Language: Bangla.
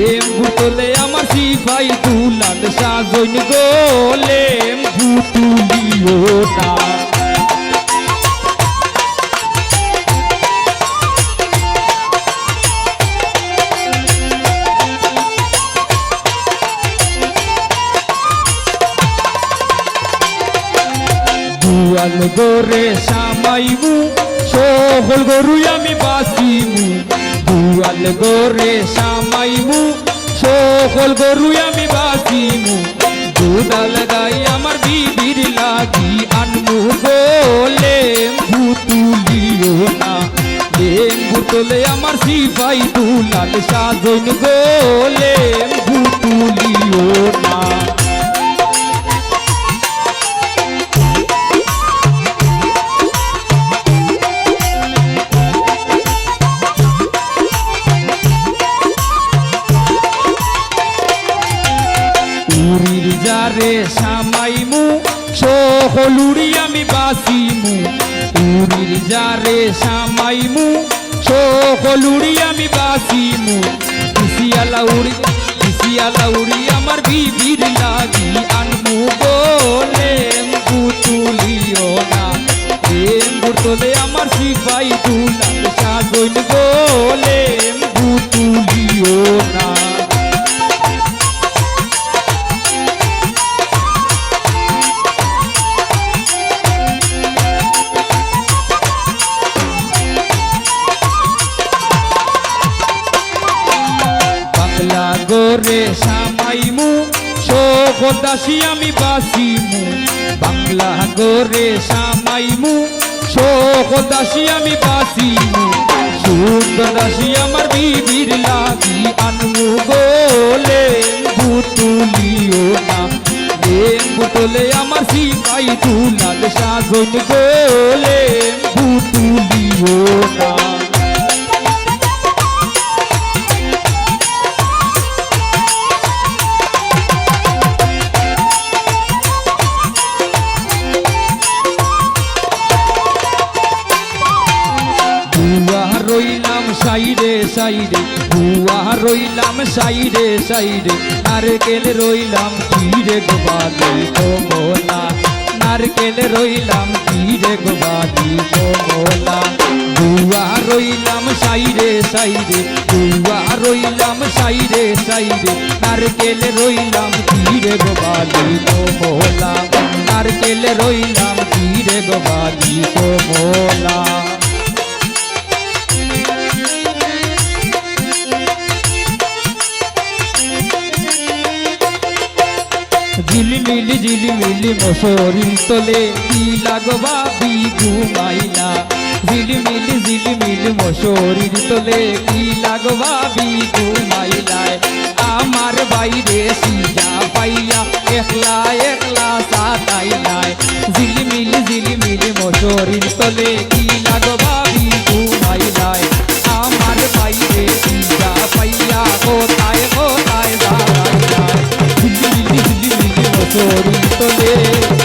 লেম ভুতলে আমার সিপাই তুলাল সাজইন গো লেম ভুতুলিও না দুয়াল গোরে সামাইমু সকল গরুই আমি বাসিমু দুয়াল গোরে সামাইমু সকল গরুই আমি বাসিমু দুদা লাগাই আমার বিবির লাগি, আনমু বলে ভুতুলিও না। লেম ভুতলে আমার সিপাই দুলাল, সাজন গোলে ভুতুলিও না। উড়ির যারে সামাইমু সকলুড়ি আমি বাসিমু উড়ির যারে সামাইমু সকলুড়ি আমি বাসিমু কিসিয়ালা উড়ি কিসিয়ালা উড়ি আমার বিবির লাগি আনমু গোলেম পুতুলিও না। প্রেম বুতলে আমার সিপাই দুলাল সাগন গোলেম পুতুলিও না। বাংলা গোরে সামাইমু সকল দাসী আমি বাসিমু বাংলা গোরে সামাইমু সকল দাসী আমি বাসিমু সুন্দর দাসী আমার বিবির লাগি আনমু গোলে বুতুলিও না। বুতলে আমার সিপাই দুলাল সাজন গোলে বুতুলিও না। রইলাম সাইডে সাইডে। ভুয়া রইলাম সাইডে সাইডে। নারকেল রইলাম তীরে গোবাদি কমলা? নারকেল রইলাম তীরে গোবাদি কমলা? ভুয়া রইলাম সাইডে সাইডে। ভুয়া রইলাম সাইডে সাইডে। নারকেল রইলাম তীরে গোবাদি কমলা? নারকেল রইলাম তীরে গোবাদি কমলা? ঝিলিমিলি ঝিলিমিলি মশরির তোলে, কি লাগবা বি ঘুমাইলা? ঝিলিমিলি ঝিলিমিলি মশরির তোলে, কি লাগবা বি ঘুমাইলায়? আমার বাইরে সিজা পাইয়া একলা একলা সাতাইলায়। ঝিলিমিলি ঝিলিমিলি মশরির তোলে ভিতরে